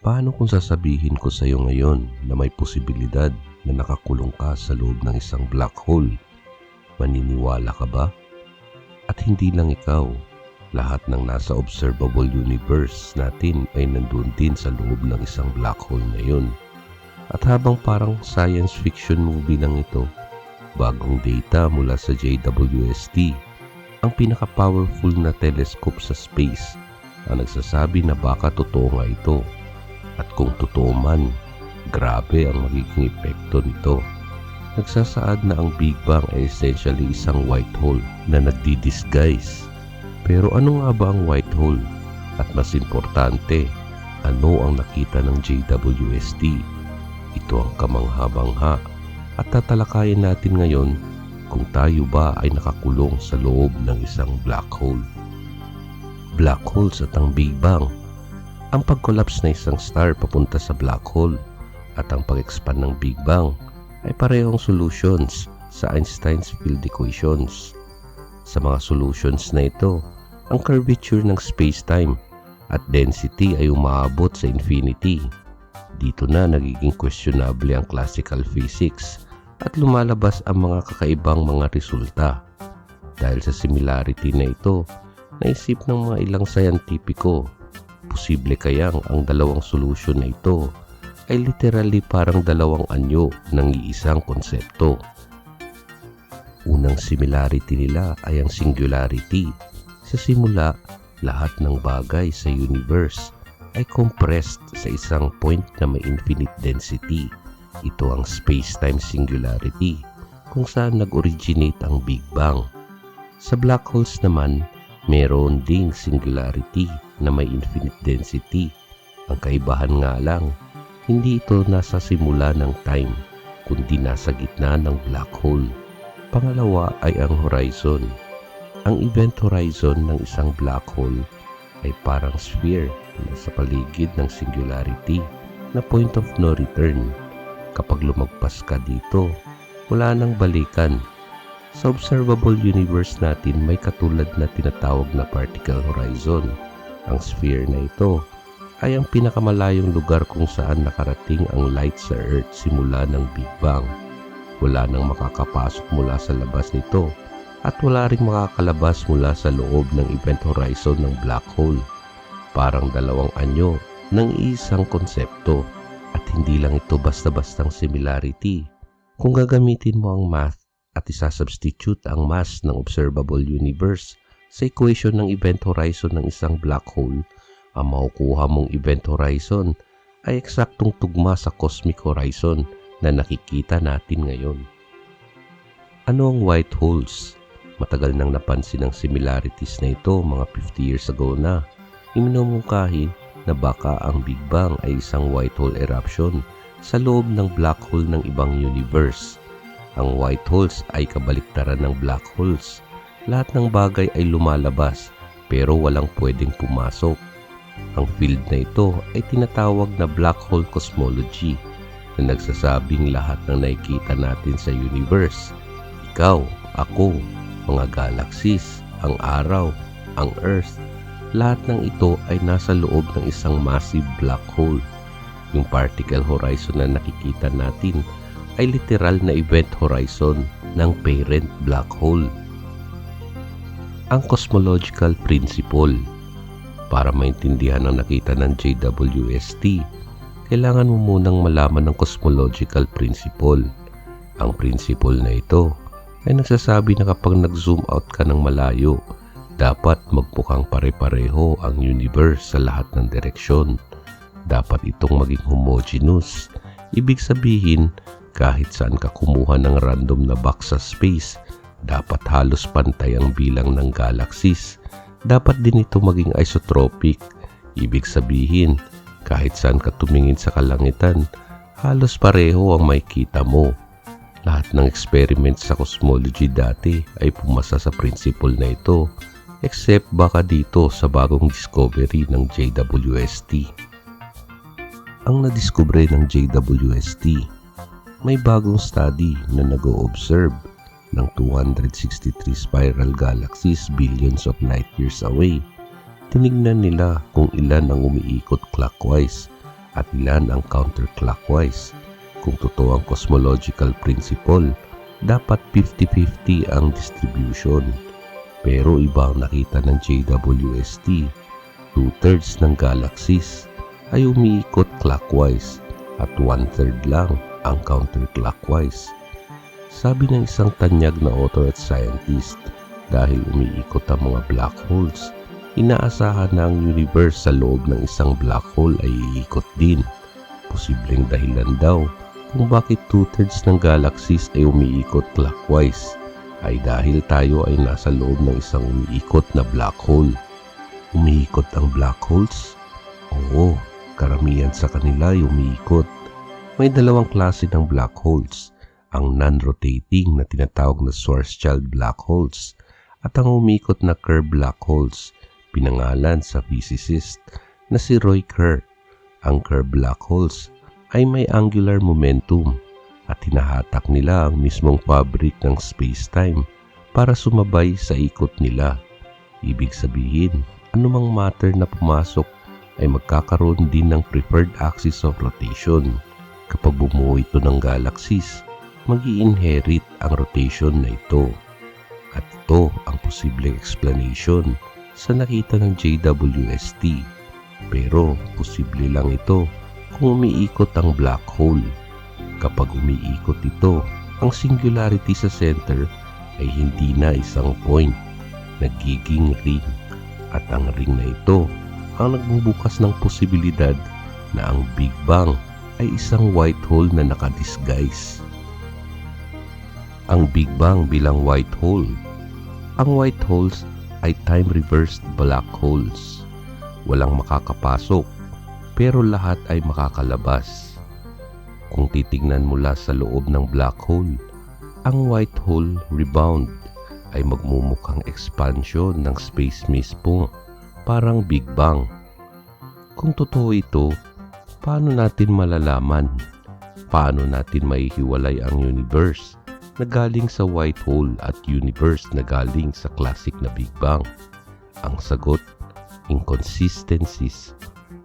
Paano kung sasabihin ko sa iyo ngayon na may posibilidad na nakakulong ka sa loob ng isang black hole? Maniniwala ka ba? At hindi lang ikaw, lahat ng nasa observable universe natin ay nandun din sa loob ng isang black hole na yun. At habang parang science fiction movie lang ito, bagong data mula sa JWST, ang pinaka-powerful na telescope sa space, ang nagsasabi na baka totoo nga ito. At kung totoo man, grabe ang magiging epekto nito. Nagsasaad na ang Big Bang ay essentially isang white hole na nagdi-disguise. Pero ano nga ba ang white hole? At mas importante, ano ang nakita ng JWST? Ito ang kamangha-mangha at tatalakayin natin ngayon kung tayo ba ay nakakulong sa loob ng isang black hole. Black holes at ang Big Bang ang pag-collapse na isang star papunta sa black hole at ang pag-expand ng Big Bang ay parehong solutions sa Einstein's field equations. Sa mga solutions na ito, ang curvature ng space-time at density ay umaabot sa infinity. Dito na nagiging questionable ang classical physics at lumalabas ang mga kakaibang mga resulta. Dahil sa similarity na ito, naisip ng mga ilang sayantipiko posible kayang ang dalawang solusyon na ito ay literally parang dalawang anyo ng iisang konsepto. Unang similarity nila ay ang singularity. Sa simula, lahat ng bagay sa universe ay compressed sa isang point na may infinite density. Ito ang space-time singularity kung saan nag-originate ang Big Bang. Sa black holes naman, meron ding singularity na may infinite density. Ang kaibahan nga lang, hindi ito nasa simula ng time, kundi nasa gitna ng black hole. Pangalawa ay ang horizon. Ang event horizon ng isang black hole ay parang sphere na sa paligid ng singularity na point of no return. Kapag lumagpas ka dito, wala nang balikan. Sa observable universe natin may katulad na tinatawag na particle horizon ang sphere na ito ay ang pinakamalayong lugar kung saan nakarating ang light sa Earth simula ng Big Bang. Wala nang makakapasok mula sa labas nito at wala ring makakalabas mula sa loob ng event horizon ng black hole. Parang dalawang anyo ng isang konsepto at hindi lang ito basta-bastang similarity. Kung gagamitin mo ang math at isasubstitute ang mass ng observable universe sa equation ng event horizon ng isang black hole, ang makukuha mong event horizon ay eksaktong tugma sa cosmic horizon na nakikita natin ngayon. Ano ang white holes? Matagal nang napansin ang similarities na ito mga 50 years ago na. Iminumungkahi na baka ang Big Bang ay isang white hole eruption sa loob ng black hole ng ibang universe. Ang white holes ay kabaliktaran ng black holes lahat ng bagay ay lumalabas pero walang pwedeng pumasok. Ang field na ito ay tinatawag na black hole cosmology na nagsasabing lahat ng nakikita natin sa universe, ikaw, ako, mga galaxies, ang araw, ang earth, lahat ng ito ay nasa loob ng isang massive black hole. Yung particle horizon na nakikita natin ay literal na event horizon ng parent black hole ang cosmological principle. Para maintindihan ang nakita ng JWST, kailangan mo munang malaman ang cosmological principle. Ang principle na ito ay nagsasabi na kapag nag-zoom out ka ng malayo, dapat magmukhang pare-pareho ang universe sa lahat ng direksyon. Dapat itong maging homogeneous. Ibig sabihin, kahit saan ka kumuha ng random na box sa space, dapat halos pantay ang bilang ng galaxies. Dapat din ito maging isotropic. Ibig sabihin, kahit saan ka tumingin sa kalangitan, halos pareho ang makikita mo. Lahat ng experiments sa cosmology dati ay pumasa sa principle na ito, except baka dito sa bagong discovery ng JWST. Ang nadiskubre ng JWST, may bagong study na nag-o-observe ng 263 spiral galaxies billions of light years away. Tinignan nila kung ilan ang umiikot clockwise at ilan ang counterclockwise. Kung totoo ang cosmological principle, dapat 50-50 ang distribution. Pero iba ang nakita ng JWST. Two-thirds ng galaxies ay umiikot clockwise at one-third lang ang counterclockwise. Sabi ng isang tanyag na author at scientist, dahil umiikot ang mga black holes, inaasahan na ang universe sa loob ng isang black hole ay iikot din. Posibleng dahilan daw kung bakit two-thirds ng galaxies ay umiikot clockwise ay dahil tayo ay nasa loob ng isang umiikot na black hole. Umiikot ang black holes? Oo, karamihan sa kanila ay umiikot. May dalawang klase ng black holes, ang non-rotating na tinatawag na Schwarzschild black holes at ang umikot na Kerr black holes, pinangalan sa physicist na si Roy Kerr. Ang Kerr black holes ay may angular momentum at hinahatak nila ang mismong fabric ng space-time para sumabay sa ikot nila. Ibig sabihin, anumang matter na pumasok ay magkakaroon din ng preferred axis of rotation. Kapag bumuo ito ng galaxies, mag inherit ang rotation na ito. At ito ang posibleng explanation sa nakita ng JWST. Pero posible lang ito kung umiikot ang black hole. Kapag umiikot ito, ang singularity sa center ay hindi na isang point, nagiging ring. At ang ring na ito ang nagbubukas ng posibilidad na ang Big Bang ay isang white hole na nakadisguise. Ang Big Bang bilang white hole. Ang white holes ay time-reversed black holes. Walang makakapasok, pero lahat ay makakalabas. Kung titignan mula sa loob ng black hole, ang white hole rebound ay magmumukhang expansion ng space mismo, parang Big Bang. Kung totoo ito, paano natin malalaman? Paano natin maihiwalay ang universe na galing sa white hole at universe na galing sa classic na Big Bang? Ang sagot, inconsistencies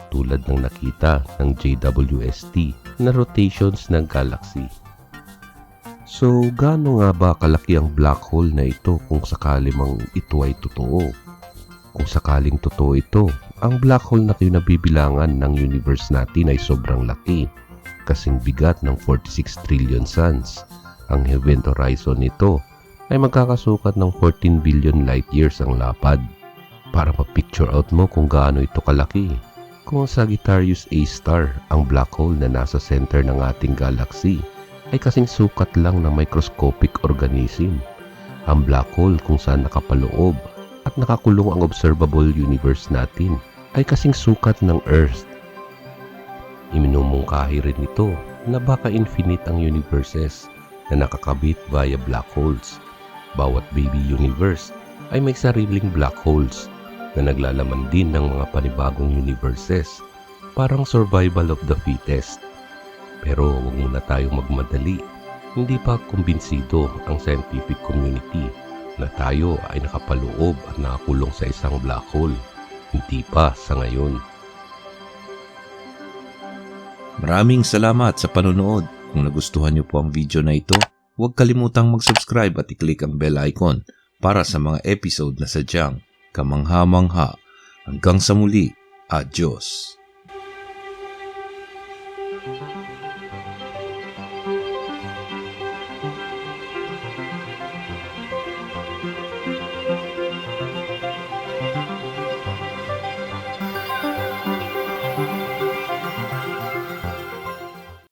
tulad ng nakita ng JWST na rotations ng galaxy. So, gaano nga ba kalaki ang black hole na ito kung sakali mang ito ay totoo? Kung sakaling totoo ito, ang black hole na kinabibilangan ng universe natin ay sobrang laki, kasing bigat ng 46 trillion suns. Ang event horizon nito ay magkakasukat ng 14 billion light years ang lapad. Para ma-picture out mo kung gaano ito kalaki. Kung Sagittarius A star, ang black hole na nasa center ng ating galaxy, ay kasing sukat lang ng microscopic organism. Ang black hole kung saan nakapaloob at nakakulong ang observable universe natin ay kasing sukat ng Earth. Iminumungkahi rin ito na baka infinite ang universes na nakakabit via black holes. Bawat baby universe ay may sariling black holes na naglalaman din ng mga panibagong universes, parang survival of the fittest. Pero huwag muna tayong magmadali. Hindi pa kumbinsido ang scientific community na tayo ay nakapaloob at nakakulong sa isang black hole. Hindi pa sa ngayon. Maraming salamat sa panonood. Kung nagustuhan nyo po ang video na ito, huwag kalimutang mag-subscribe at i-click ang bell icon para sa mga episode na sadyang kamangha-mangha. Hanggang sa muli, adios! Thank you.